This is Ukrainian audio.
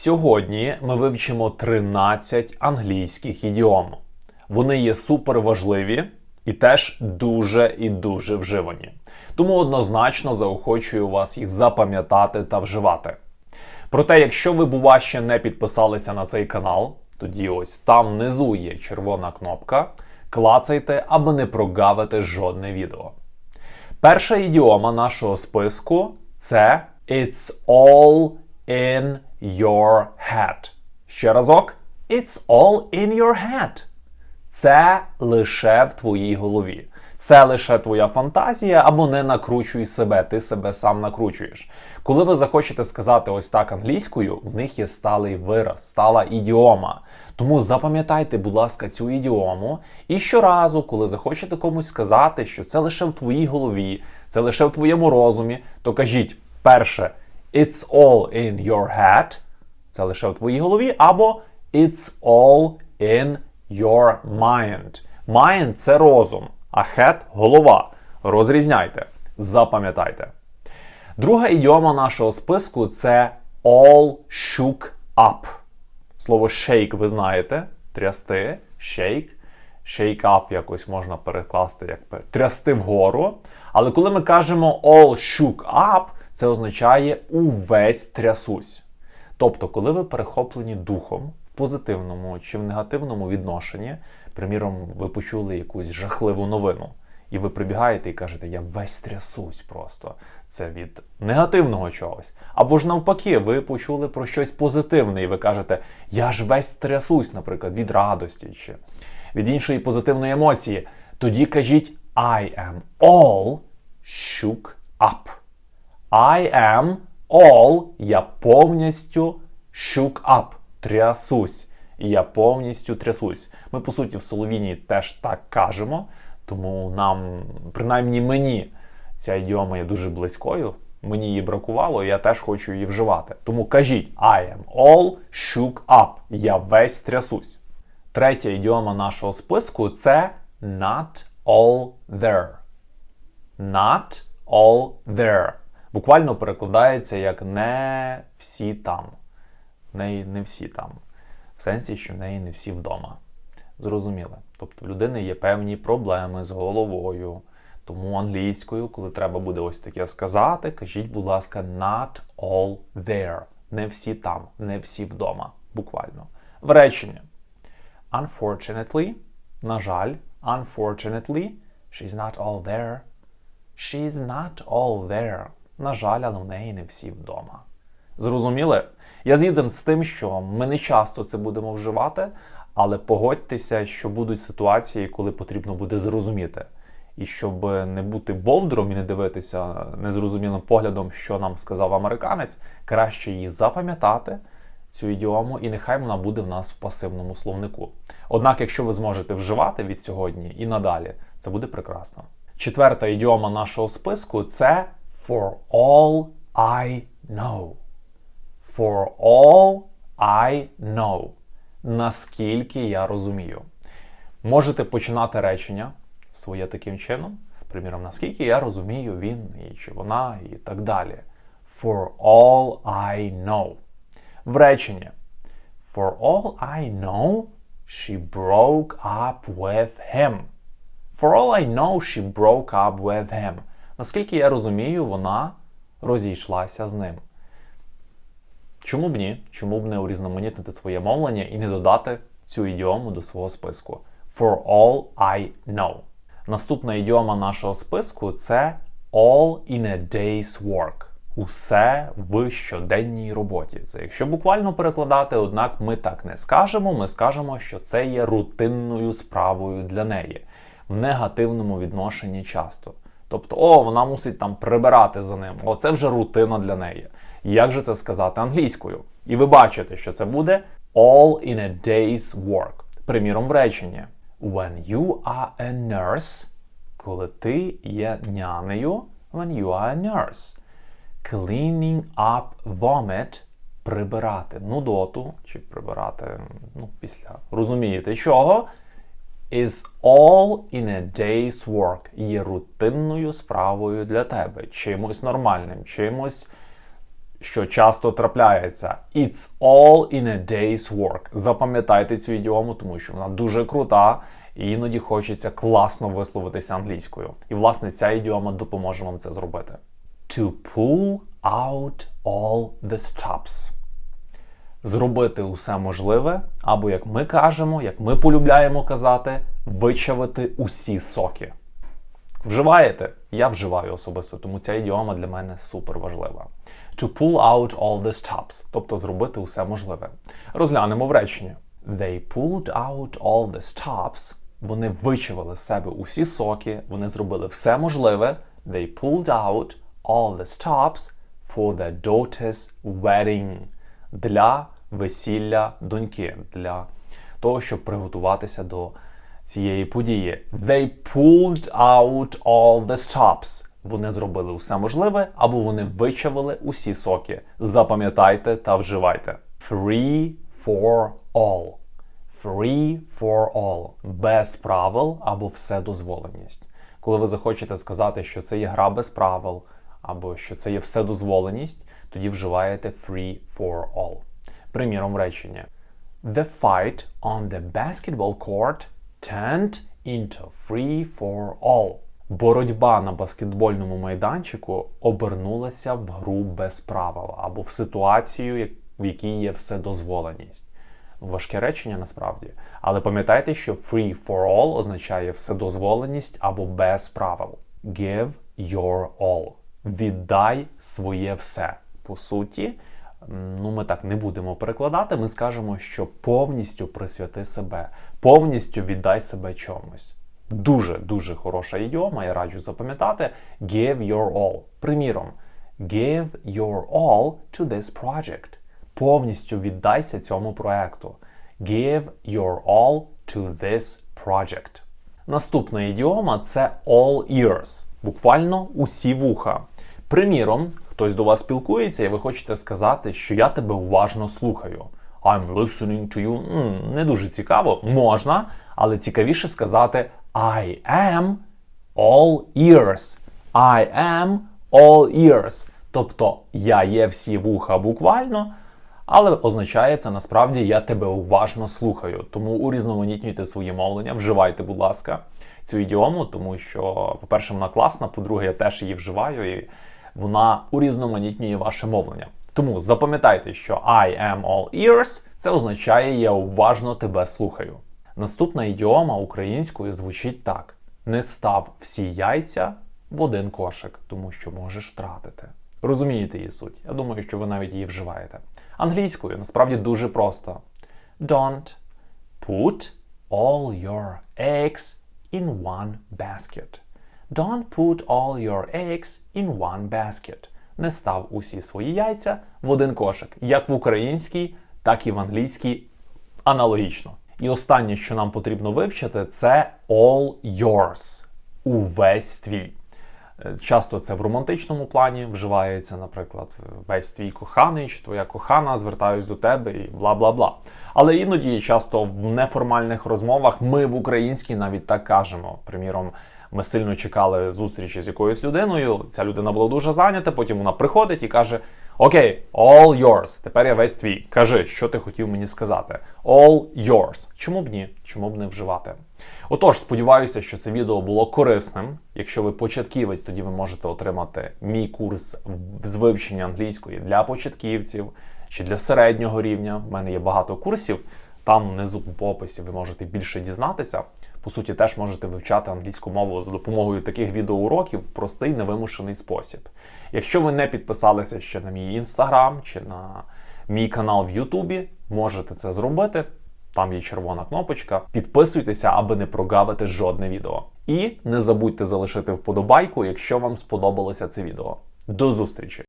Сьогодні ми вивчимо 13 англійських ідіом. Вони є суперважливі і теж дуже і дуже вживані. Тому однозначно заохочую вас їх запам'ятати та вживати. Проте, якщо ви, бува, ще не підписалися на цей канал, тоді ось там внизу є червона кнопка. Клацайте, аби не прогавити жодне відео. Перша ідіома нашого списку це It's all in your head. Ще разок. It's all in your head. Це лише в твоїй голові. Це лише твоя фантазія, або не накручуй себе, ти себе сам накручуєш. Коли ви захочете сказати ось так англійською, в них є сталий вираз, стала ідіома. Тому запам'ятайте, будь ласка, цю ідіому. І щоразу, коли захочете комусь сказати, що це лише в твоїй голові, це лише в твоєму розумі, то кажіть перше, it's all in your head, це лише в твоїй голові, або it's all in your mind. Mind – це розум, а head – голова. Розрізняйте, запам'ятайте. Друга ідіома нашого списку це all shook up. Слово shake ви знаєте, трясти, shake. Shake up якось можна перекласти як трясти вгору. Але коли ми кажемо all shook up, це означає увесь трясусь. Тобто, коли ви перехоплені духом в позитивному чи в негативному відношенні, приміром, ви почули якусь жахливу новину, і ви прибігаєте і кажете, я весь трясусь просто. Це від негативного чогось. Або ж навпаки, ви почули про щось позитивне, і ви кажете, я ж весь трясусь, наприклад, від радості чи від іншої позитивної емоції. Тоді кажіть I am all shook up. I am all, я повністю shook up, трясусь. Я повністю трясусь. Ми, по суті, в Соловіні теж так кажемо, тому нам, принаймні мені, ця ідіома є дуже близькою. Мені її бракувало, я теж хочу її вживати. Тому кажіть I am all shook up. Я весь трясусь. Третя ідіома нашого списку це not all there. Not all there. Буквально перекладається як не всі там. В неї не всі там. В сенсі, що в неї не всі вдома. Зрозуміло. Тобто в людини є певні проблеми з головою. Тому англійською, коли треба буде ось таке сказати, кажіть, будь ласка, not all there. Не всі там, не всі вдома. Буквально. В реченні. Unfortunately, на жаль, unfortunately, she's not all there. She's not all there. На жаль, але в неї не всі вдома. Зрозуміли? Я згіден з тим, що ми не часто це будемо вживати, але погодьтеся, що будуть ситуації, коли потрібно буде зрозуміти. І щоб не бути бовдром і не дивитися незрозумілим поглядом, що нам сказав американець, краще її запам'ятати, цю ідіому, і нехай вона буде в нас в пасивному словнику. Однак, якщо ви зможете вживати від сьогодні і надалі, це буде прекрасно. Четверта ідіома нашого списку це For all I know. For all I know. Наскільки я розумію. Можете починати речення своє таким чином. Приміром, наскільки я розумію, він і чи вона, і так далі. For all I know. В реченні. For all I know, she broke up with him. For all I know, she broke up with him. Наскільки я розумію, вона розійшлася з ним. Чому б ні? Чому б не урізноманітнити своє мовлення і не додати цю ідіому до свого списку? For all I know. Наступна ідіома нашого списку це all in a day's work. Усе в щоденній роботі. Це якщо буквально перекладати, однак ми так не скажемо. Ми скажемо, що це є рутинною справою для неї в негативному відношенні часто. Тобто, о, вона мусить там прибирати за ним. О, це вже рутина для неї. Як же це сказати англійською? І ви бачите, що це буде all in a day's work. Приміром, в реченні. When you are a nurse, коли ти є нянею, when you are a nurse. Cleaning up vomit прибирати нудоту, чи прибирати ну, після розумієте чого? Is all in a day's work. Є рутинною справою для тебе, чимось нормальним, чимось що часто трапляється. It's all in a day's work. Запам'ятайте цю ідіому, тому що вона дуже крута, і іноді хочеться класно висловитися англійською. І власне ця ідіома допоможе вам це зробити. To pull out all the stops. Зробити усе можливе, або як ми кажемо, як ми полюбляємо казати, вичавити усі соки. Вживаєте? Я вживаю особисто, тому ця ідіома для мене супер важлива. To pull out all the stops, тобто зробити усе можливе. Розглянемо в реченні. They pulled out all the stops. Вони вичавили з себе усі соки, вони зробили все можливе. They pulled out all the stops for their daughter's wedding. Для весілля доньки, для того, щоб приготуватися до цієї події. They pulled out all the stops. Вони зробили усе можливе, або вони вичавили усі соки. Запам'ятайте та вживайте. Free for all. Free for all. Без правил або вседозволеність. Коли ви захочете сказати, що це є гра без правил, або що це є вседозволеність, тоді вживаєте free for all. Приміром речення. The fight on the basketball court turned into free for all. Боротьба на баскетбольному майданчику обернулася в гру без правил або в ситуацію, в якій є вседозволеність. Важке речення насправді. Але пам'ятайте, що free for all означає вседозволеність або без правил. Give your all. Віддай своє все. По суті, ну ми так не будемо перекладати. Ми скажемо, що повністю присвяти себе, повністю віддай себе чомусь. Дуже дуже хороша ідіома, я раджу запам'ятати. Give your all. Приміром, give your all to this project. Повністю віддайся цьому проекту. Give your all to this project. Наступна ідіома це all ears. Буквально усі вуха. Приміром, хтось до вас спілкується, і ви хочете сказати, що я тебе уважно слухаю. I'm listening to you. М, не дуже цікаво, можна, але цікавіше сказати I am all ears. I am all ears. Тобто я є всі вуха буквально, але означає це насправді я тебе уважно слухаю. Тому урізноманітнюйте своє мовлення, вживайте, будь ласка, цю ідіому, тому що, по-перше, вона класна, по-друге, я теж її вживаю, і вона урізноманітнює ваше мовлення. Тому запам'ятайте, що I am all ears це означає я уважно тебе слухаю. Наступна ідіома українською звучить так: не став всі яйця в один кошик, тому що можеш втратити. Розумієте її суть? Я думаю, що ви навіть її вживаєте. Англійською насправді дуже просто. Don't put all your eggs in one basket. Don't put all your eggs in one basket. Не став усі свої яйця в один кошик, як в українській, так і в англійській аналогічно. І останнє, що нам потрібно вивчити, це all yours. Увесь твій. Е, Часто це в романтичному плані вживається, наприклад, весь твій коханий чи твоя кохана, звертаюсь до тебе і бла бла бла. Але іноді часто в неформальних розмовах ми в українській навіть так кажемо. Приміром, ми сильно чекали зустрічі з якоюсь людиною. Ця людина була дуже зайнята. Потім вона приходить і каже: Окей, all yours. Тепер я весь твій. Кажи, що ти хотів мені сказати. All yours. Чому б ні? Чому б не вживати? Отож, сподіваюся, що це відео було корисним. Якщо ви початківець, тоді ви можете отримати мій курс з вивчення англійської для початківців чи для середнього рівня. У мене є багато курсів. Там внизу в описі ви можете більше дізнатися. По суті, теж можете вивчати англійську мову за допомогою таких відеоуроків в простий невимушений спосіб. Якщо ви не підписалися ще на мій інстаграм чи на мій канал в Ютубі, можете це зробити. Там є червона кнопочка. Підписуйтеся, аби не прогавити жодне відео. І не забудьте залишити вподобайку, якщо вам сподобалося це відео. До зустрічі!